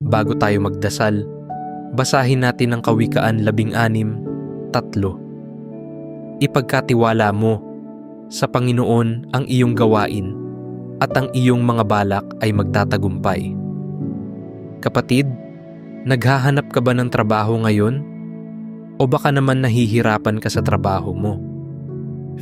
Bago tayo magdasal, basahin natin ang Kawikaan 16, tatlo. Ipagkatiwala mo sa Panginoon ang iyong gawain at ang iyong mga balak ay magtatagumpay. Kapatid, naghahanap ka ba ng trabaho ngayon? O baka naman nahihirapan ka sa trabaho mo?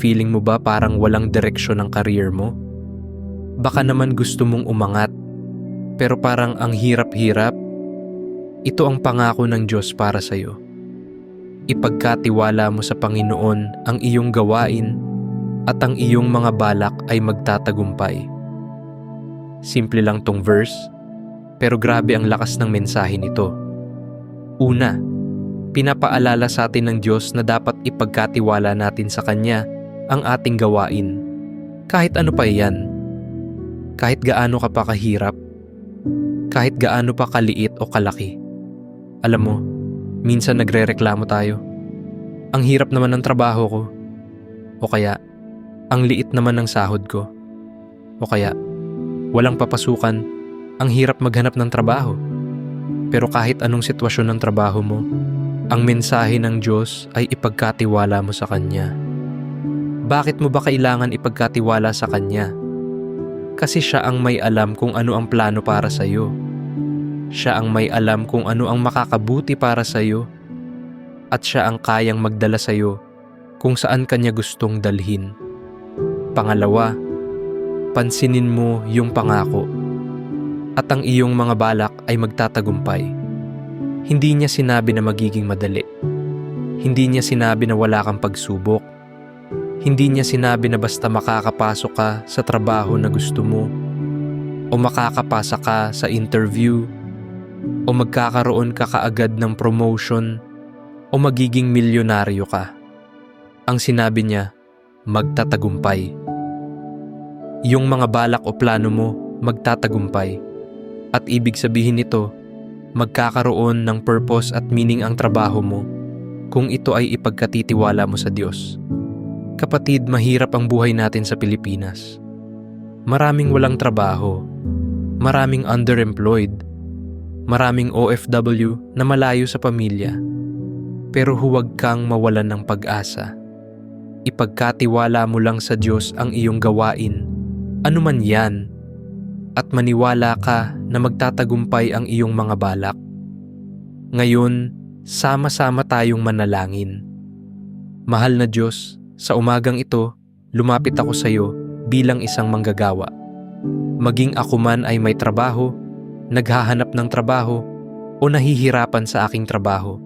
Feeling mo ba parang walang direksyon ang career mo? Baka naman gusto mong umangat, pero parang ang hirap-hirap. Ito ang pangako ng Diyos para sa iyo. Ipagkatiwala mo sa Panginoon ang iyong gawain at ang iyong mga balak ay magtatagumpay. Simple lang tong verse, pero grabe ang lakas ng mensahe nito. Una, pinapaalala sa atin ng Diyos na dapat ipagkatiwala natin sa Kanya ang ating gawain. Kahit ano pa iyan. Kahit gaano ka pa kahirap. Kahit gaano pa kaliit o kalaki. Alam mo, minsan nagre-reklamo tayo. Ang hirap naman ng trabaho ko. O kaya, ang liit naman ng sahod ko. O kaya, walang papasukan, ang hirap maghanap ng trabaho. Pero kahit anong sitwasyon ng trabaho mo, ang mensahe ng Diyos ay ipagkatiwala mo sa Kanya. Bakit mo ba kailangan ipagkatiwala sa Kanya? Kasi siya ang may alam kung ano ang plano para sa iyo. Siya ang may alam kung ano ang makakabuti para sa iyo. At siya ang kayang magdala sa iyo kung saan kanya gustong dalhin. Pangalawa, pansinin mo yung pangako at ang iyong mga balak ay magtatagumpay. Hindi niya sinabi na magiging madali. Hindi niya sinabi na wala kang pagsubok. Hindi niya sinabi na basta makakapasok ka sa trabaho na gusto mo o makakapasa ka sa interview o magkakaroon ka kaagad ng promotion o magiging milyonaryo ka. Ang sinabi niya, magtatagumpay. Yung mga balak o plano mo magtatagumpay. At ibig sabihin nito, magkakaroon ng purpose at meaning ang trabaho mo kung ito ay ipagkatitiwala mo sa Diyos. Kapatid, mahirap ang buhay natin sa Pilipinas. Maraming walang trabaho, maraming underemployed, maraming OFW na malayo sa pamilya. Pero huwag kang mawalan ng pag-asa. Ipagkatiwala mo lang sa Diyos ang iyong gawain, anuman yan, at maniwala ka na magtatagumpay ang iyong mga balak. Ngayon, sama-sama tayong manalangin. Mahal na Diyos, sa umagang ito, lumapit ako sa iyo bilang isang manggagawa. Maging ako man ay may trabaho, naghahanap ng trabaho, o nahihirapan sa aking trabaho.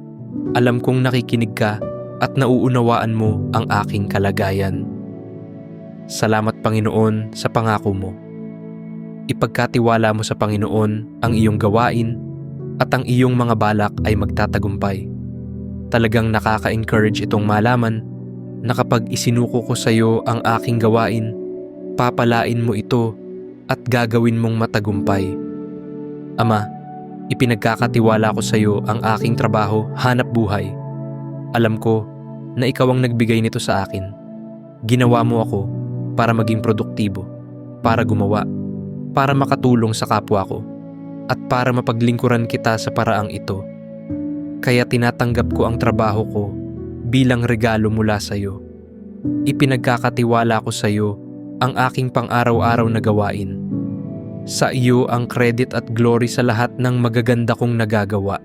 Alam kong nakikinig ka at nauunawaan mo ang aking kalagayan. Salamat Panginoon sa pangako mo ipagkatiwala mo sa Panginoon ang iyong gawain at ang iyong mga balak ay magtatagumpay. Talagang nakaka-encourage itong malaman na kapag isinuko ko sa iyo ang aking gawain, papalain mo ito at gagawin mong matagumpay. Ama, ipinagkakatiwala ko sa iyo ang aking trabaho hanap buhay. Alam ko na ikaw ang nagbigay nito sa akin. Ginawa mo ako para maging produktibo, para gumawa para makatulong sa kapwa ko at para mapaglingkuran kita sa paraang ito. Kaya tinatanggap ko ang trabaho ko bilang regalo mula sa iyo. Ipinagkakatiwala ko sa iyo ang aking pang-araw-araw na gawain. Sa iyo ang credit at glory sa lahat ng magaganda kong nagagawa.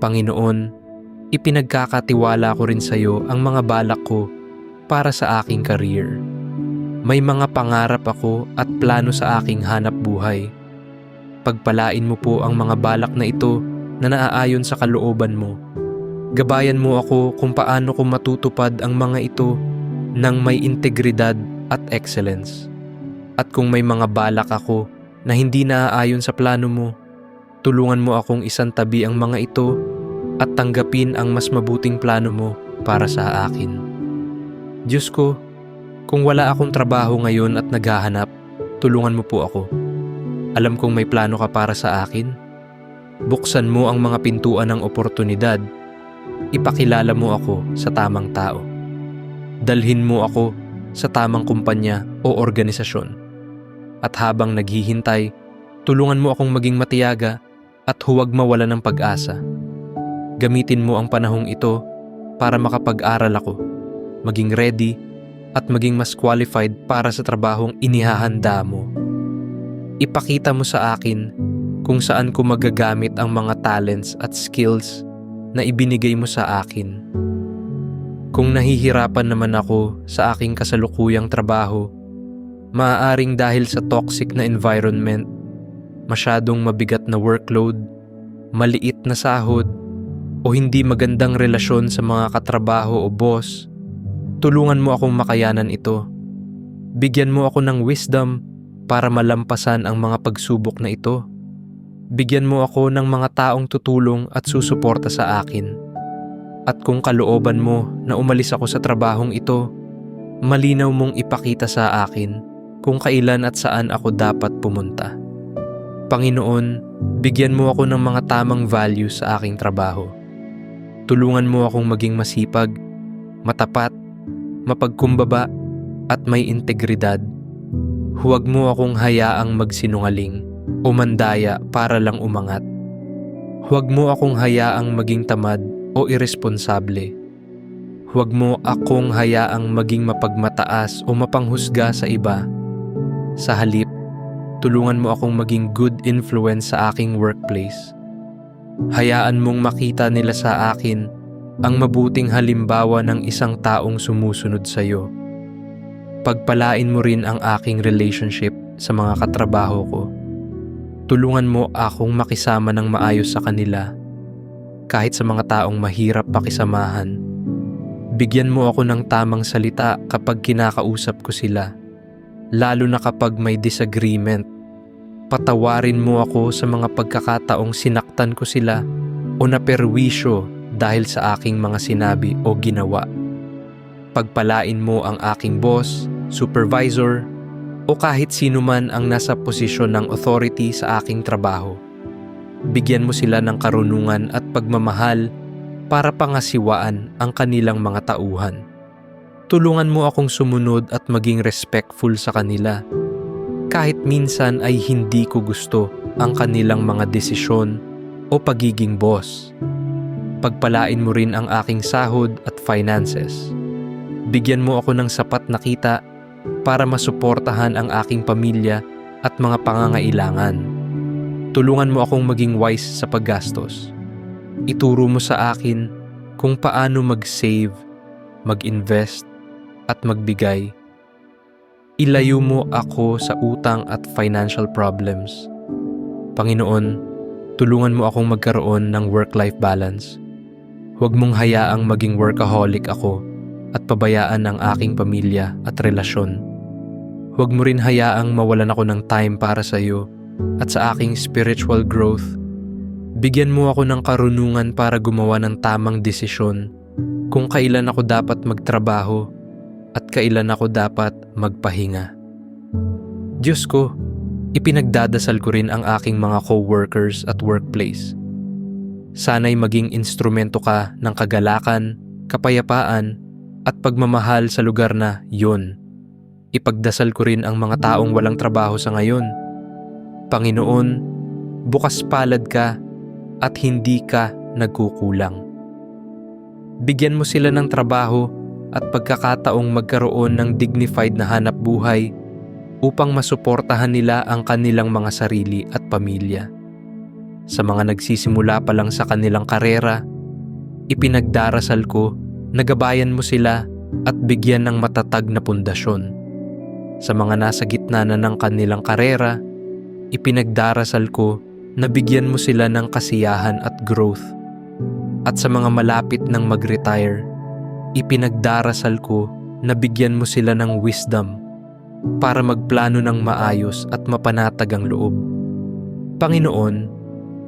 Panginoon, ipinagkakatiwala ko rin sa iyo ang mga balak ko para sa aking career. May mga pangarap ako at plano sa aking hanap buhay. Pagpalain mo po ang mga balak na ito na naaayon sa kalooban mo. Gabayan mo ako kung paano ko matutupad ang mga ito ng may integridad at excellence. At kung may mga balak ako na hindi naaayon sa plano mo, tulungan mo akong isang tabi ang mga ito at tanggapin ang mas mabuting plano mo para sa akin. Diyos ko, kung wala akong trabaho ngayon at naghahanap, tulungan mo po ako. Alam kong may plano ka para sa akin. Buksan mo ang mga pintuan ng oportunidad. Ipakilala mo ako sa tamang tao. Dalhin mo ako sa tamang kumpanya o organisasyon. At habang naghihintay, tulungan mo akong maging matiyaga at huwag mawala ng pag-asa. Gamitin mo ang panahong ito para makapag-aral ako, maging ready at maging mas qualified para sa trabahong inihahanda mo. Ipakita mo sa akin kung saan ko magagamit ang mga talents at skills na ibinigay mo sa akin. Kung nahihirapan naman ako sa aking kasalukuyang trabaho, maaaring dahil sa toxic na environment, masyadong mabigat na workload, maliit na sahod, o hindi magandang relasyon sa mga katrabaho o boss, tulungan mo akong makayanan ito. Bigyan mo ako ng wisdom para malampasan ang mga pagsubok na ito. Bigyan mo ako ng mga taong tutulong at susuporta sa akin. At kung kalooban mo na umalis ako sa trabahong ito, malinaw mong ipakita sa akin kung kailan at saan ako dapat pumunta. Panginoon, bigyan mo ako ng mga tamang values sa aking trabaho. Tulungan mo akong maging masipag, matapat, mapagkumbaba, at may integridad. Huwag mo akong hayaang magsinungaling o mandaya para lang umangat. Huwag mo akong hayaang maging tamad o irresponsable. Huwag mo akong hayaang maging mapagmataas o mapanghusga sa iba. Sa halip, tulungan mo akong maging good influence sa aking workplace. Hayaan mong makita nila sa akin ang mabuting halimbawa ng isang taong sumusunod sa iyo. Pagpalain mo rin ang aking relationship sa mga katrabaho ko. Tulungan mo akong makisama ng maayos sa kanila kahit sa mga taong mahirap pakisamahan. Bigyan mo ako ng tamang salita kapag kinakausap ko sila, lalo na kapag may disagreement. Patawarin mo ako sa mga pagkakataong sinaktan ko sila o naperwisyo dahil sa aking mga sinabi o ginawa. Pagpalain mo ang aking boss, supervisor, o kahit sino man ang nasa posisyon ng authority sa aking trabaho. Bigyan mo sila ng karunungan at pagmamahal para pangasiwaan ang kanilang mga tauhan. Tulungan mo akong sumunod at maging respectful sa kanila. Kahit minsan ay hindi ko gusto ang kanilang mga desisyon o pagiging boss. Pagpalain mo rin ang aking sahod at finances. Bigyan mo ako ng sapat na kita para masuportahan ang aking pamilya at mga pangangailangan. Tulungan mo akong maging wise sa paggastos. Ituro mo sa akin kung paano mag-save, mag-invest, at magbigay. Ilayo mo ako sa utang at financial problems. Panginoon, tulungan mo akong magkaroon ng work-life balance. Huwag mong hayaang maging workaholic ako at pabayaan ang aking pamilya at relasyon. Huwag mo rin hayaang mawalan ako ng time para sa iyo at sa aking spiritual growth. Bigyan mo ako ng karunungan para gumawa ng tamang desisyon kung kailan ako dapat magtrabaho at kailan ako dapat magpahinga. Diyos ko, ipinagdadasal ko rin ang aking mga co-workers at workplace. Sana'y maging instrumento ka ng kagalakan, kapayapaan, at pagmamahal sa lugar na yun. Ipagdasal ko rin ang mga taong walang trabaho sa ngayon. Panginoon, bukas palad ka at hindi ka nagkukulang. Bigyan mo sila ng trabaho at pagkakataong magkaroon ng dignified na hanap buhay upang masuportahan nila ang kanilang mga sarili at pamilya. Sa mga nagsisimula pa lang sa kanilang karera, ipinagdarasal ko nagabayan mo sila at bigyan ng matatag na pundasyon. Sa mga nasa gitna na ng kanilang karera, ipinagdarasal ko na bigyan mo sila ng kasiyahan at growth. At sa mga malapit ng mag-retire, ipinagdarasal ko na bigyan mo sila ng wisdom para magplano ng maayos at mapanatag ang loob. Panginoon,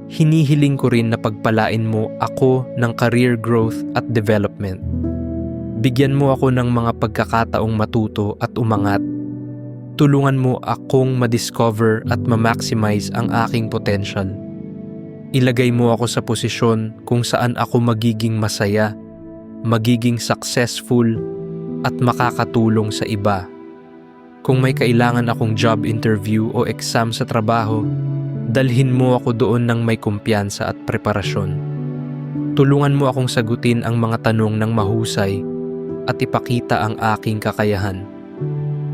hinihiling ko rin na pagpalain mo ako ng career growth at development. Bigyan mo ako ng mga pagkakataong matuto at umangat. Tulungan mo akong ma-discover at ma-maximize ang aking potential. Ilagay mo ako sa posisyon kung saan ako magiging masaya, magiging successful, at makakatulong sa iba. Kung may kailangan akong job interview o exam sa trabaho, Dalhin mo ako doon ng may kumpiyansa at preparasyon. Tulungan mo akong sagutin ang mga tanong ng mahusay at ipakita ang aking kakayahan.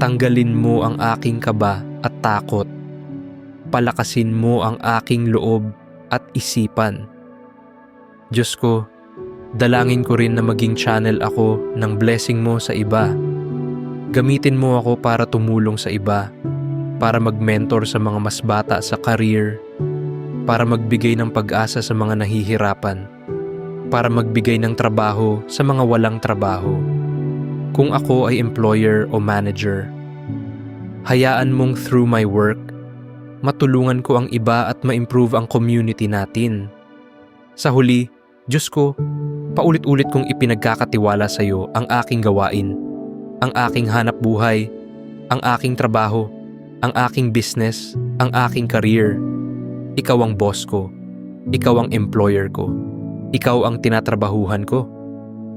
Tanggalin mo ang aking kaba at takot. Palakasin mo ang aking loob at isipan. Diyos ko, dalangin ko rin na maging channel ako ng blessing mo sa iba. Gamitin mo ako para tumulong sa iba, para mag-mentor sa mga mas bata sa career, para magbigay ng pag-asa sa mga nahihirapan, para magbigay ng trabaho sa mga walang trabaho. Kung ako ay employer o manager, hayaan mong through my work, matulungan ko ang iba at ma-improve ang community natin. Sa huli, Diyos ko, paulit-ulit kong ipinagkakatiwala sa iyo ang aking gawain, ang aking hanap buhay, ang aking trabaho, ang aking business, ang aking career. Ikaw ang boss ko. Ikaw ang employer ko. Ikaw ang tinatrabahuhan ko.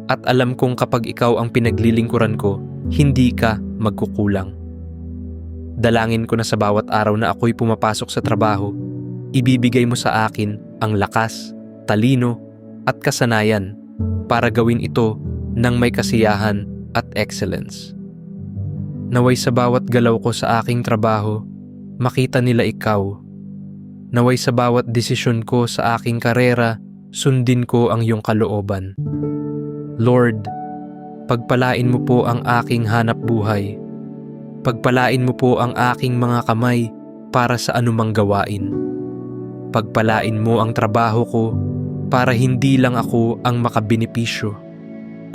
At alam kong kapag ikaw ang pinaglilingkuran ko, hindi ka magkukulang. Dalangin ko na sa bawat araw na ako'y pumapasok sa trabaho, ibibigay mo sa akin ang lakas, talino, at kasanayan para gawin ito ng may kasiyahan at excellence. Naway sa bawat galaw ko sa aking trabaho, makita nila ikaw. Naway sa bawat desisyon ko sa aking karera, sundin ko ang iyong kalooban. Lord, pagpalain mo po ang aking hanap buhay. Pagpalain mo po ang aking mga kamay para sa anumang gawain. Pagpalain mo ang trabaho ko para hindi lang ako ang makabenepisyo,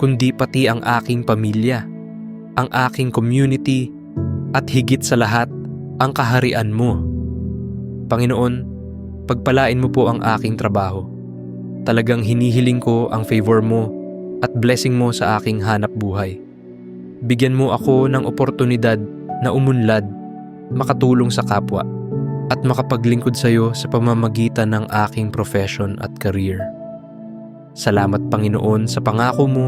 kundi pati ang aking pamilya, ang aking community, at higit sa lahat, ang kaharian mo. Panginoon, pagpalain mo po ang aking trabaho. Talagang hinihiling ko ang favor mo at blessing mo sa aking hanap buhay. Bigyan mo ako ng oportunidad na umunlad, makatulong sa kapwa, at makapaglingkod sa iyo sa pamamagitan ng aking profession at career. Salamat Panginoon sa pangako mo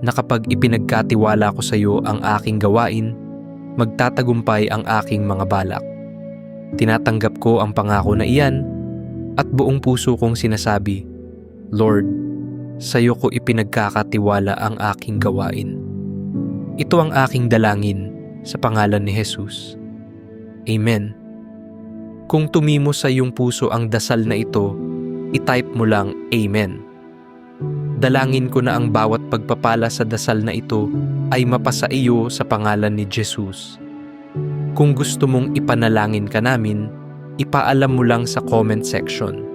na kapag ipinagkatiwala ko sa iyo ang aking gawain, magtatagumpay ang aking mga balak. Tinatanggap ko ang pangako na iyan at buong puso kong sinasabi, Lord, sa iyo ko ipinagkakatiwala ang aking gawain. Ito ang aking dalangin sa pangalan ni Jesus. Amen. Kung tumimo sa iyong puso ang dasal na ito, itype mo lang Amen. Dalangin ko na ang bawat pagpapala sa dasal na ito ay mapasa iyo sa pangalan ni Jesus. Kung gusto mong ipanalangin ka namin, ipaalam mo lang sa comment section.